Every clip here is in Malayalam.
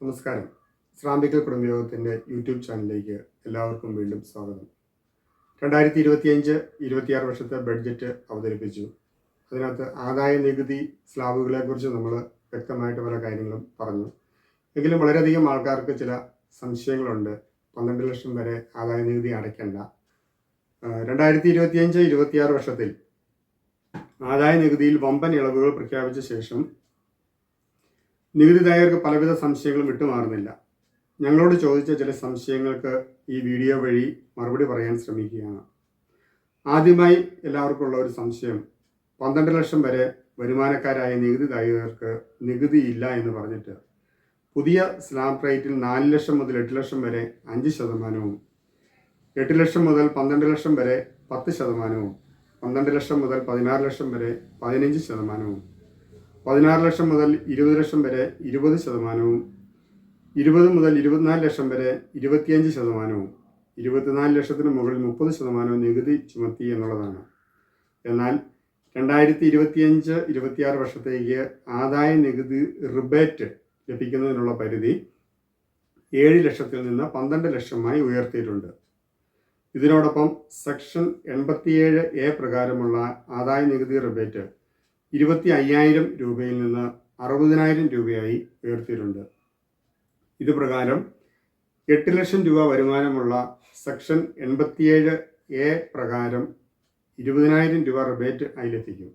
നമസ്കാരം. ശ്രാമ്പിക്കൽ കുടുംബയോഗത്തിന്റെ യൂട്യൂബ് ചാനലിലേക്ക് എല്ലാവർക്കും വീണ്ടും സ്വാഗതം. രണ്ടായിരത്തി ഇരുപത്തിയഞ്ച് ഇരുപത്തിയാറ് വർഷത്തെ ബഡ്ജറ്റ് അവതരിപ്പിച്ചു. അതിനകത്ത് ആദായ നികുതി സ്ലാബുകളെക്കുറിച്ച് നമ്മൾ വ്യക്തമായിട്ട് പല കാര്യങ്ങളും പറഞ്ഞു. എങ്കിലും വളരെയധികം ആൾക്കാർക്ക് ചില സംശയങ്ങളുണ്ട്. പന്ത്രണ്ട് ലക്ഷം വരെ ആദായ നികുതി അടയ്ക്കേണ്ട. രണ്ടായിരത്തി ഇരുപത്തിയഞ്ച് ഇരുപത്തിയാറ് വർഷത്തിൽ ആദായ നികുതിയിൽ വമ്പൻ ഇളവുകൾ പ്രഖ്യാപിച്ച ശേഷം നികുതിദായകർക്ക് പലവിധ സംശയങ്ങളും വിട്ടുമാറുന്നില്ല. ഞങ്ങളോട് ചോദിച്ച ചില സംശയങ്ങൾക്ക് ഈ വീഡിയോ വഴി മറുപടി പറയാൻ ശ്രമിക്കുകയാണ്. ആദ്യമായി എല്ലാവർക്കും ഉള്ള ഒരു സംശയം പന്ത്രണ്ട് ലക്ഷം വരെ വരുമാനക്കാരായ നികുതിദായകർക്ക് നികുതി ഇല്ല എന്ന് പറഞ്ഞിട്ട് പുതിയ സ്ലാബ് റേറ്റിൽ നാല് ലക്ഷം മുതൽ എട്ട് ലക്ഷം വരെ അഞ്ച് ശതമാനവും എട്ട് ലക്ഷം മുതൽ പന്ത്രണ്ട് ലക്ഷം വരെ പത്ത് ശതമാനവും പന്ത്രണ്ട് ലക്ഷം മുതൽ പതിനാറ് ലക്ഷം വരെ പതിനഞ്ച് ശതമാനവും. പതിനാറ് ലക്ഷം മുതൽ ഇരുപത് ലക്ഷം വരെ ഇരുപത് ശതമാനവും ഇരുപത് മുതൽ ഇരുപത്തിനാല് ലക്ഷം വരെ ഇരുപത്തിയഞ്ച് ശതമാനവും ഇരുപത്തിനാല് ലക്ഷത്തിന് മുകളിൽ മുപ്പത് ശതമാനവും നികുതി ചുമത്തി എന്നുള്ളതാണ്. എന്നാൽ രണ്ടായിരത്തി ഇരുപത്തിയഞ്ച് ഇരുപത്തിയാറ് വർഷത്തേക്ക് ആദായ നികുതി റിബേറ്റ് ലഭിക്കുന്നതിനുള്ള പരിധി ഏഴ് ലക്ഷത്തിൽ നിന്ന് പന്ത്രണ്ട് ലക്ഷമായി ഉയർത്തിയിട്ടുണ്ട്. ഇതിനോടൊപ്പം സെക്ഷൻ എൺപത്തിയേഴ് എ പ്രകാരമുള്ള ആദായ നികുതി റിബേറ്റ് ഇരുപത്തി അയ്യായിരം രൂപയിൽ നിന്ന് അറുപതിനായിരം രൂപയായി ഉയർത്തിയിട്ടുണ്ട്. ഇത് പ്രകാരം എട്ട് ലക്ഷം രൂപ വരുമാനമുള്ള സെക്ഷൻ എൺപത്തിയേഴ് എ പ്രകാരം ഇരുപതിനായിരം രൂപ റിബേറ്റ് ലഭിക്കും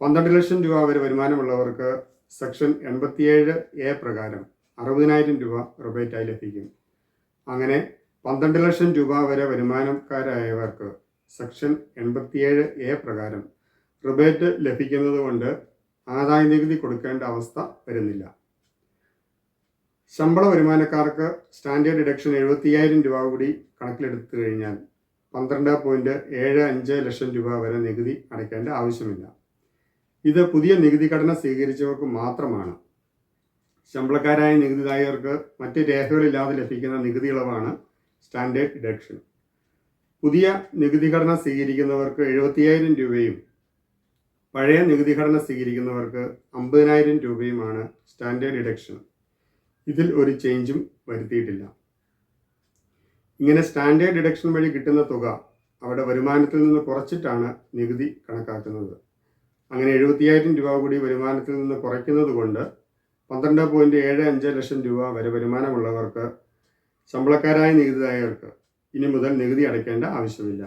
പന്ത്രണ്ട് ലക്ഷം രൂപ വരെ വരുമാനമുള്ളവർക്ക് സെക്ഷൻ എൺപത്തിയേഴ് എ പ്രകാരം അറുപതിനായിരം രൂപ റിബേറ്റ് ലഭിക്കും അങ്ങനെ പന്ത്രണ്ട് ലക്ഷം രൂപ വരെ വരുമാനക്കാരായവർക്ക് സെക്ഷൻ എൺപത്തിയേഴ് എ പ്രകാരം റിബേറ്റ് ലഭിക്കുന്നത് കൊണ്ട് ആദായ നികുതി കൊടുക്കേണ്ട അവസ്ഥ വരുന്നില്ല. ശമ്പള വരുമാനക്കാർക്ക് സ്റ്റാൻഡേർഡ് ഡിഡക്ഷൻ എഴുപത്തിയായിരം രൂപ കൂടി കണക്കിലെടുത്തു കഴിഞ്ഞാൽ പന്ത്രണ്ട് പോയിന്റ് ഏഴ് അഞ്ച് ലക്ഷം രൂപ വരെ നികുതി അടയ്ക്കേണ്ട ആവശ്യമില്ല. ഇത് പുതിയ നികുതി ഘടന സ്വീകരിച്ചവർക്ക് മാത്രമാണ്. ശമ്പളക്കാരായ നികുതിദായകർക്ക് മറ്റ് രേഖകളില്ലാതെ ലഭിക്കുന്ന നികുതി ഇളവാണ് സ്റ്റാൻഡേർഡ് ഡിഡക്ഷൻ. പുതിയ നികുതി ഘടന സ്വീകരിക്കുന്നവർക്ക് എഴുപത്തിയായിരം രൂപയും പഴയ നികുതി ഘടന സ്വീകരിക്കുന്നവർക്ക് അമ്പതിനായിരം രൂപയുമാണ് സ്റ്റാൻഡേർഡ് ഡിഡക്ഷൻ. ഇതിൽ ഒരു ചേഞ്ചും വരുത്തിയിട്ടില്ല. ഇങ്ങനെ സ്റ്റാൻഡേർഡ് ഡിഡക്ഷൻ വഴി കിട്ടുന്ന തുക അവരുടെ വരുമാനത്തിൽ നിന്ന് കുറച്ചിട്ടാണ് നികുതി കണക്കാക്കുന്നത്. അങ്ങനെ എഴുപത്തിയായിരം രൂപ കൂടി വരുമാനത്തിൽ നിന്ന് കുറയ്ക്കുന്നത് കൊണ്ട് പന്ത്രണ്ട് പോയിന്റ് ഏഴ് അഞ്ച് ലക്ഷം രൂപ വരെ വരുമാനമുള്ളവർക്ക് ശമ്പളക്കാരായ നികുതിദായകർക്ക് ഇനി മുതൽ നികുതി അടയ്ക്കേണ്ട ആവശ്യമില്ല.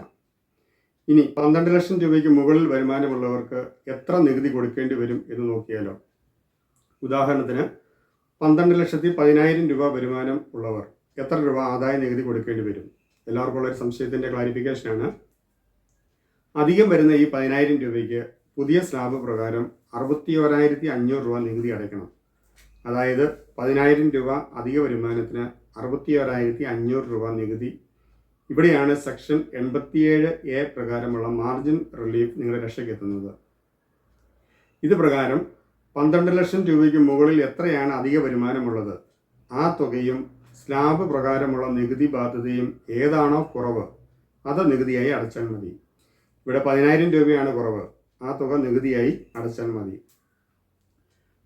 ഇനി പന്ത്രണ്ട് ലക്ഷം രൂപയ്ക്ക് മുകളിൽ വരുമാനമുള്ളവർക്ക് എത്ര നികുതി കൊടുക്കേണ്ടി വരും എന്ന് നോക്കിയാലോ? ഉദാഹരണത്തിന് പന്ത്രണ്ട് ലക്ഷത്തി പതിനായിരം രൂപ വരുമാനം ഉള്ളവർ എത്ര രൂപ ആദായ നികുതി കൊടുക്കേണ്ടി വരും? എല്ലാവർക്കും ഉള്ള ഒരു സംശയത്തിന്റെ ക്ലാരിഫിക്കേഷനാണ് അധികം വരുന്ന ഈ പതിനായിരം രൂപയ്ക്ക് പുതിയ സ്ലാബ് പ്രകാരം അറുപത്തി ഒരായിരത്തി അഞ്ഞൂറ് രൂപ നികുതി അടയ്ക്കണം. അതായത് പതിനായിരം രൂപ അധിക വരുമാനത്തിന് അറുപത്തി ഒരായിരത്തി അഞ്ഞൂറ് രൂപ നികുതി ഇവിടെയാണ് സെക്ഷൻ എൺപത്തിയേഴ് എ പ്രകാരമുള്ള മാർജിൻ റിലീഫ് നിങ്ങളുടെ രക്ഷയ്ക്കെത്തുന്നത് ഇത് പ്രകാരം പന്ത്രണ്ട് ലക്ഷം രൂപയ്ക്ക് മുകളിൽ എത്രയാണ് അധിക വരുമാനമുള്ളത്? ആ തുകയും സ്ലാബ് പ്രകാരമുള്ള നികുതി ബാധ്യതയും ഏതാണോ കുറവ് അത് നികുതിയായി അടച്ചാൽ മതി. ഇവിടെ പതിനായിരം രൂപയാണ് കുറവ് ആ തുക നികുതിയായി അടച്ചാൽ മതി.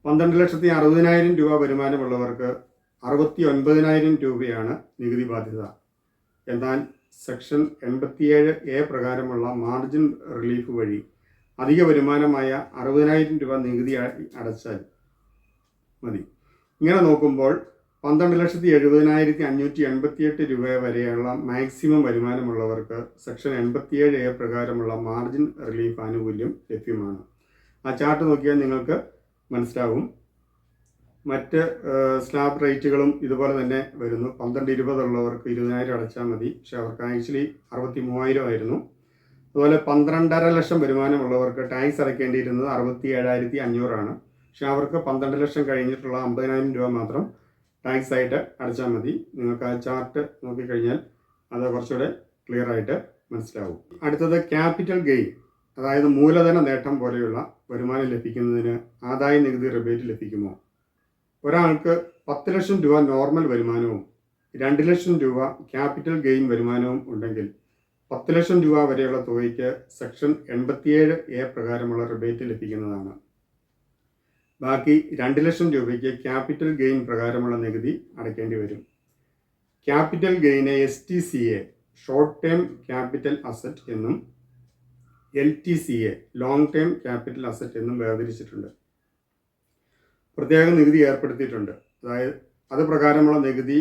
പന്ത്രണ്ട് ലക്ഷത്തി അറുപതിനായിരം രൂപ വരുമാനമുള്ളവർക്ക് അറുപത്തി ഒൻപതിനായിരം രൂപയാണ് നികുതി ബാധ്യത. എന്നാൽ സെക്ഷൻ എൺപത്തിയേഴ് എ പ്രകാരമുള്ള മാർജിൻ റിലീഫ് വഴി അധിക വരുമാനമായ അറുപതിനായിരം രൂപ നികുതി അടച്ചാൽ മതി. ഇങ്ങനെ നോക്കുമ്പോൾ പന്ത്രണ്ട് ലക്ഷത്തി എഴുപതിനായിരത്തി അഞ്ഞൂറ്റി എൺപത്തിയെട്ട് രൂപ വരെയുള്ള മാക്സിമം വരുമാനമുള്ളവർക്ക് സെക്ഷൻ എൺപത്തിയേഴ് എ പ്രകാരമുള്ള മാർജിൻ റിലീഫ് ആനുകൂല്യം ലഭ്യമാണ്. ആ ചാർട്ട് നോക്കിയാൽ നിങ്ങൾക്ക് മനസ്സിലാവും. മറ്റ് സ്ലാബ് റേറ്റുകളും ഇതുപോലെ തന്നെ വരുന്നു. പന്ത്രണ്ട് ഇരുപതുള്ളവർക്ക് ഇരുപതിനായിരം അടച്ചാൽ മതി. പക്ഷെ അവർക്ക് ആക്ച്വലി അറുപത്തി മൂവായിരം ആയിരുന്നു. അതുപോലെ പന്ത്രണ്ടര ലക്ഷം വരുമാനമുള്ളവർക്ക് ടാക്സ് അടയ്ക്കേണ്ടിയിരുന്നത് അറുപത്തി ഏഴായിരത്തി അഞ്ഞൂറാണ് പക്ഷെ അവർക്ക് പന്ത്രണ്ട് ലക്ഷം കഴിഞ്ഞിട്ടുള്ള അമ്പതിനായിരം രൂപ മാത്രം ടാക്സ് ആയിട്ട് അടച്ചാൽ മതി. നിങ്ങൾക്ക് ആ ചാർട്ട് നോക്കിക്കഴിഞ്ഞാൽ അത് കുറച്ചുകൂടെ ക്ലിയർ ആയിട്ട് മനസ്സിലാവും. അടുത്തത് ക്യാപിറ്റൽ ഗെയിൻ അതായത് മൂലധന നേട്ടം പോലെയുള്ള വരുമാനം ലഭിക്കുന്നതിന് ആദായ നികുതി റിബേറ്റ് ലഭിക്കുമോ? ഒരാൾക്ക് പത്ത് ലക്ഷം രൂപ നോർമൽ വരുമാനവും രണ്ട് ലക്ഷം രൂപ ക്യാപിറ്റൽ ഗെയിൻ വരുമാനവും ഉണ്ടെങ്കിൽ പത്ത് ലക്ഷം രൂപ വരെയുള്ള തുകയ്ക്ക് സെക്ഷൻ എൺപത്തിയേഴ് എ പ്രകാരമുള്ള റിബേറ്റ് ലഭിക്കുന്നതാണ്. ബാക്കി രണ്ട് ലക്ഷം രൂപയ്ക്ക് ക്യാപിറ്റൽ ഗെയിൻ പ്രകാരമുള്ള നികുതി അടയ്ക്കേണ്ടി വരും. Capital ഗെയിനെ S T C A short term capital asset എന്നും L T C A long term capital asset എന്നും വേർതിരിച്ചിട്ടുണ്ട്. പ്രത്യേക നികുതി ഏർപ്പെടുത്തിയിട്ടുണ്ട്. അതായത് അത് പ്രകാരമുള്ള നികുതി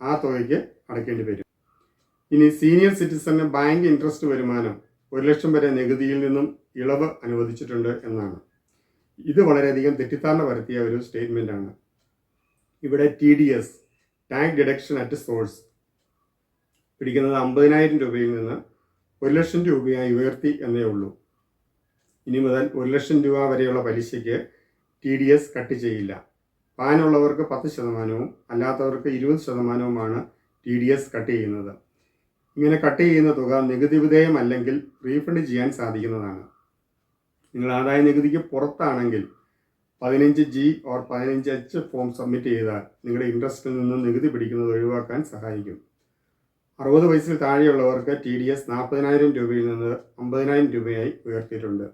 ആ തുകയ്ക്ക് അടയ്ക്കേണ്ടി വരും. ഇനി സീനിയർ സിറ്റിസന് ബാങ്ക് ഇൻട്രസ്റ്റ് വരുമാനം ഒരു ലക്ഷം വരെ നികുതിയിൽ നിന്നും ഇളവ് അനുവദിച്ചിട്ടുണ്ട് എന്നാണ്. ഇത് വളരെയധികം തെറ്റിദ്ധാരണ വരുത്തിയ ഒരു സ്റ്റേറ്റ്മെന്റ് ആണ്. ഇവിടെ T D S tax deduction at source പിടിക്കുന്നത് അമ്പതിനായിരം രൂപയിൽ നിന്ന് ഒരു ലക്ഷം രൂപയായി ഉയർത്തി എന്നേ ഉള്ളൂ. ഇനി മുതൽ ഒരു ലക്ഷം രൂപ വരെയുള്ള പലിശയ്ക്ക് ടി ഡി എസ് കട്ട് ചെയ്യില്ല. പാനുള്ളവർക്ക് പത്ത് ശതമാനവും അല്ലാത്തവർക്ക് ഇരുപത് ശതമാനവുമാണ് ടി ഡി എസ് കട്ട് ചെയ്യുന്നത്. ഇങ്ങനെ കട്ട് ചെയ്യുന്ന തുക നികുതി വിധേയമല്ലെങ്കിൽ റീഫണ്ട് ചെയ്യാൻ സാധിക്കുന്നതാണ്. നിങ്ങൾ ആദായ നികുതിക്ക് പുറത്താണെങ്കിൽ പതിനഞ്ച് ജി ഓർ പതിനഞ്ച് എച്ച് ഫോം സബ്മിറ്റ് ചെയ്താൽ നിങ്ങളുടെ ഇൻട്രസ്റ്റിൽ നിന്ന് നികുതി പിടിക്കുന്നത് ഒഴിവാക്കാൻ സഹായിക്കും. അറുപത് വയസ്സിൽ താഴെയുള്ളവർക്ക് ടി ഡി എസ് നാൽപ്പതിനായിരം രൂപയിൽ നിന്ന് അമ്പതിനായിരം രൂപയായി ഉയർത്തിയിട്ടുണ്ട്.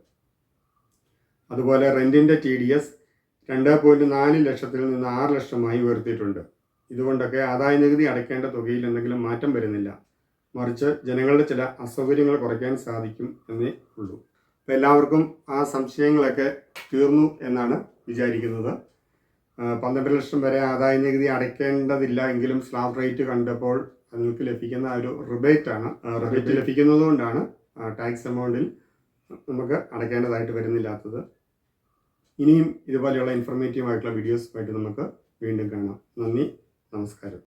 അതുപോലെ റെന്റിന്റെ ടി ഡി എസ് രണ്ട് പോയിന്റ് നാല് ലക്ഷത്തിൽ നിന്ന് ആറ് ലക്ഷമായി ഉയർത്തിയിട്ടുണ്ട്. ഇതുകൊണ്ടൊക്കെ ആദായ നികുതി അടയ്ക്കേണ്ട തുകയിൽ എന്തെങ്കിലും മാറ്റം വരുന്നില്ല. മറിച്ച് ജനങ്ങളുടെ ചില അസൗകര്യങ്ങൾ കുറയ്ക്കാൻ സാധിക്കും എന്നേ ഉള്ളൂ. അപ്പം എല്ലാവർക്കും ആ സംശയങ്ങളൊക്കെ തീർന്നു എന്നാണ് വിചാരിക്കുന്നത്. പന്ത്രണ്ട് ലക്ഷം വരെ ആദായ നികുതി അടയ്ക്കേണ്ടതില്ല എങ്കിലും സ്ലാബ് റേറ്റ് കണ്ടപ്പോൾ നിങ്ങൾക്ക് ലഭിക്കുന്ന ഒരു റിബേറ്റ് ആണ്. റിബേറ്റ് ലഭിക്കുന്നതുകൊണ്ടാണ് ടാക്സ് എമൗണ്ടിൽ നമുക്ക് അടയ്ക്കേണ്ടതായിട്ട് വരുന്നില്ലാത്തത്. ഇനിയും ഇതുപോലെയുള്ള ഇൻഫർമേറ്റീവ് ആയിട്ടുള്ള വീഡിയോസുമായിട്ട് നമുക്ക് വീണ്ടും കാണാം. നന്ദി നമസ്കാരം.